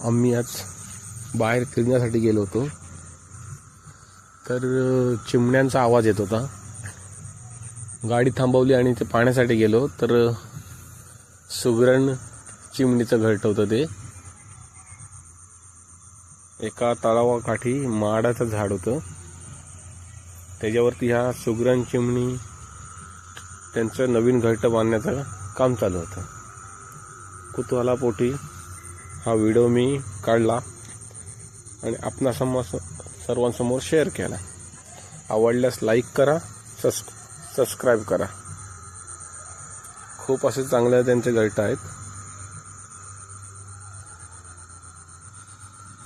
आम्ही आज बाहेर फिरण्यासाठी गेलो होतो. तर चिमण्यांचा आवाज येत होता. गाडी थांबवली आणि ते पाण्यासाठी गेलो. तर सुगरण चिमणीचं घरट होतं ते. एका तळावाकाठी माडाचं झाड होतं. त्याच्यावरती ह्या सुगरण चिमणी त्यांचं नवीन घरटं बांधण्याचं काम चालू होतं. कुतूहलापोटी हा व्हिडिओ मी काढला आणि आपणा समोर सर्वांसमोर शेअर केला. आवडल्यास लाईक करा सस सबस्क्राईब करा. खूप असे चांगले त्यांचे घरटं आहेत.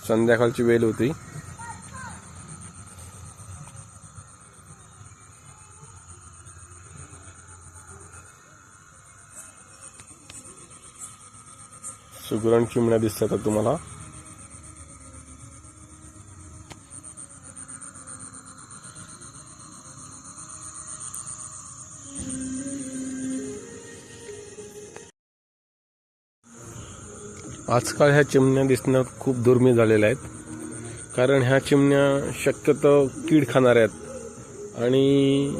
संध्याकाळची वेळ होती. सुगरण चिमण्या दिसतात तुम्हाला? आजकाल ह्या चिमण्या दिसणं खूप दुर्मिळ झालेल्या आहेत. कारण ह्या चिमण्या शक्यतो कीड खाणाऱ्या आहेत. आणि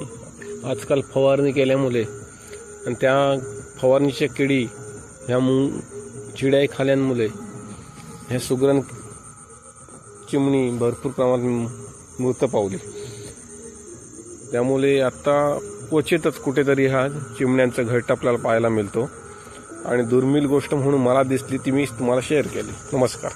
आजकाल फवारणी केल्यामुळे आणि त्या फवारणीच्या किडी ह्या मु चिड्याई खाल्यांमुळे ह्या सुगरण चिमणी भरपूर प्रमाणात मृत पावली. त्यामुळे आत्ता क्वचितच कुठेतरी हा चिमण्यांचा घट आपल्याला पाहायला मिळतो. आणि दुर्मिळ गोष्ट म्हणून मला दिसली ती मी तुम्हाला शेअर केली. नमस्कार.